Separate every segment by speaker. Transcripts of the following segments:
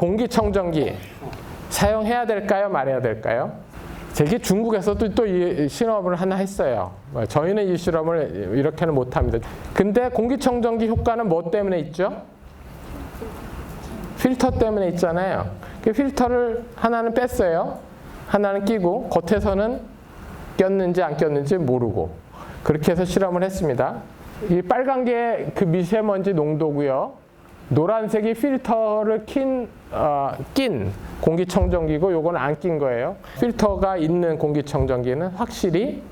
Speaker 1: 공기청정기 사용해야 될까요? 말해야 될까요? 제게 중국에서도 또 이 실험을 하나 했어요. 뭐 저희는 이 실험을 이렇게는 못합니다. 근데 공기청정기 효과는 뭐 때문에 있죠? 필터 때문에 있잖아요. 그 필터를 하나는 뺐어요. 하나는 끼고 겉에서는 꼈는지 안 꼈는지 모르고 그렇게 해서 실험을 했습니다. 이 빨간 게 그 미세먼지 농도고요. 노란색이 필터를 낀, 어, 낀 공기청정기고 요건 안 낀 거예요. 필터가 있는 공기청정기는 확실히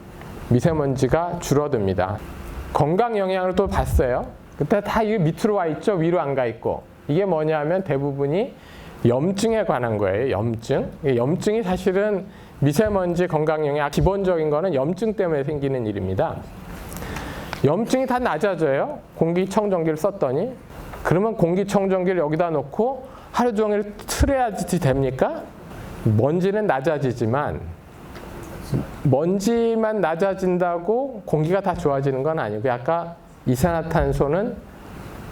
Speaker 1: 미세먼지가 줄어듭니다. 건강 영향을 또 봤어요. 그때 다 이게 밑으로 와 있죠. 위로 안 가 있고. 이게 뭐냐면 대부분이 염증에 관한 거예요. 염증. 이 염증이 사실은 미세먼지 건강 영향 기본적인 거는 염증 때문에 생기는 일입니다. 염증이 다 낮아져요. 공기청정기를 썼더니. 그러면 공기청정기를 여기다 놓고 하루 종일 틀어야지 됩니까? 먼지는 낮아지지만 먼지만 낮아진다고 공기가 다 좋아지는 건 아니고 아까 이산화탄소는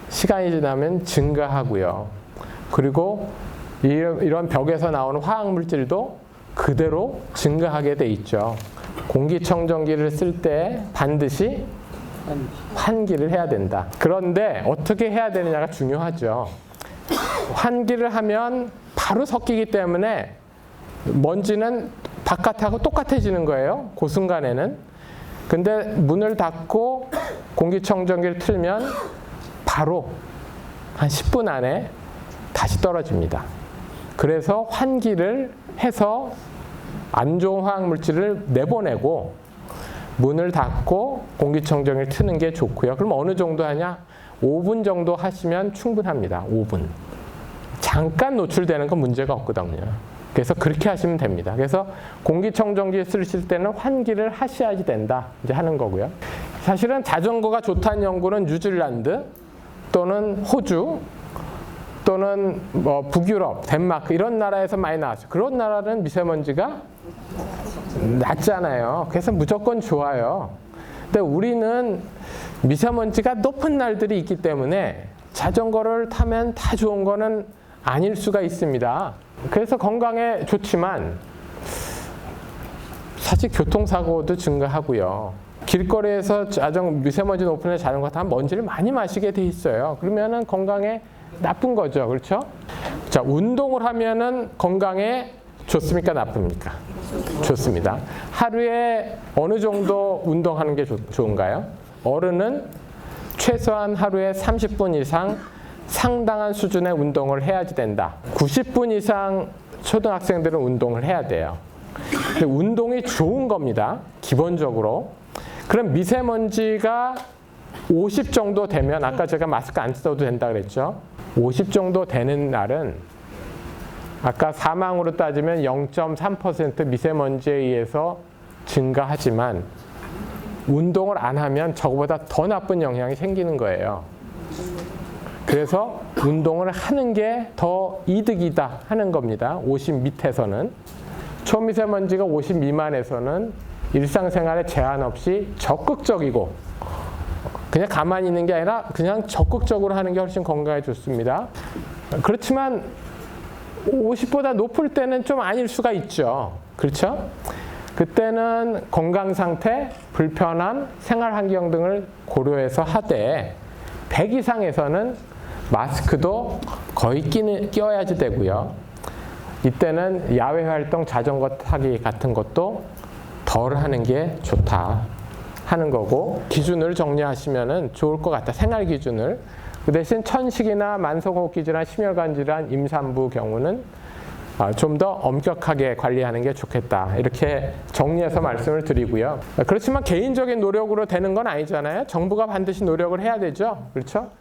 Speaker 1: 시간이 지나면 증가하고요. 그리고 이런 벽에서 나오는 화학 물질도 그대로 증가하게 돼 있죠. 공기청정기를 쓸 때 반드시 환기를 해야 된다. 그런데 어떻게 해야 되느냐가 중요하죠. 환기를 하면 바로 섞이기 때문에 먼지는 바깥하고 똑같아지는 거예요. 그 순간에는. 근데 문을 닫고 공기청정기를 틀면 바로 한 10분 안에 다시 떨어집니다. 그래서 환기를 해서 안 좋은 화학 물질을 내보내고 문을 닫고 공기청정기를 트는 게 좋고요. 그럼 어느 정도 하냐? 5분 정도 하시면 충분합니다. 5분. 잠깐 노출되는 건 문제가 없거든요. 그래서 그렇게 하시면 됩니다. 그래서 공기청정기 쓰실 때는 환기를 하셔야지 된다. 이제 하는 거고요. 사실은 자전거가 좋다는 연구는 뉴질랜드 또는 호주 또는 뭐 북유럽, 덴마크 이런 나라에서 많이 나왔어요. 그런 나라는 미세먼지가 낮잖아요. 그래서 무조건 좋아요. 근데 우리는 미세먼지가 높은 날들이 있기 때문에 자전거를 타면 다 좋은 거는 아닐 수가 있습니다. 그래서 건강에 좋지만 사실 교통사고도 증가하고요. 길거리에서 자전 미세먼지 높은 데 자전거 타면 먼지를 많이 마시게 돼 있어요. 그러면은 건강에 나쁜 거죠. 그렇죠? 자, 운동을 하면은 건강에 좋습니까? 나쁩니까? 좋습니다. 하루에 어느 정도 운동하는 게 좋, 좋은가요? 어른은 최소한 하루에 30분 이상 상당한 수준의 운동을 해야지 된다. 90분 이상 초등학생들은 운동을 해야 돼요. 운동이 좋은 겁니다. 기본적으로. 그럼 미세먼지가 50 정도 되면 아까 제가 마스크 안 써도 된다 그랬죠. 50 정도 되는 날은 아까 사망으로 따지면 0.3% 미세먼지에 의해서 증가하지만 운동을 안 하면 저거보다 더 나쁜 영향이 생기는 거예요. 그래서 운동을 하는 게 더 이득이다 하는 겁니다. 50 밑에서는. 초미세먼지가 50 미만에서는 일상생활에 제한 없이 적극적이고 그냥 가만히 있는 게 아니라 그냥 적극적으로 하는 게 훨씬 건강에 좋습니다. 그렇지만 50보다 높을 때는 좀 아닐 수가 있죠. 그렇죠? 그때는 건강 상태, 불편함, 생활 환경 등을 고려해서 하되 100 이상에서는 마스크도 거의 끼는, 끼워야지 되고요. 이때는 야외 활동, 자전거 타기 같은 것도 덜 하는 게 좋다 하는 거고 기준을 정리하시면 좋을 것 같다. 생활 기준을. 그 대신 천식이나 만성호흡기 질환, 심혈관 질환, 임산부 경우는 아, 좀더 엄격하게 관리하는 게 좋겠다. 이렇게 정리해서 말씀을 드리고요. 그렇지만 개인적인 노력으로 되는 건 아니잖아요. 정부가 반드시 노력을 해야 되죠. 그렇죠?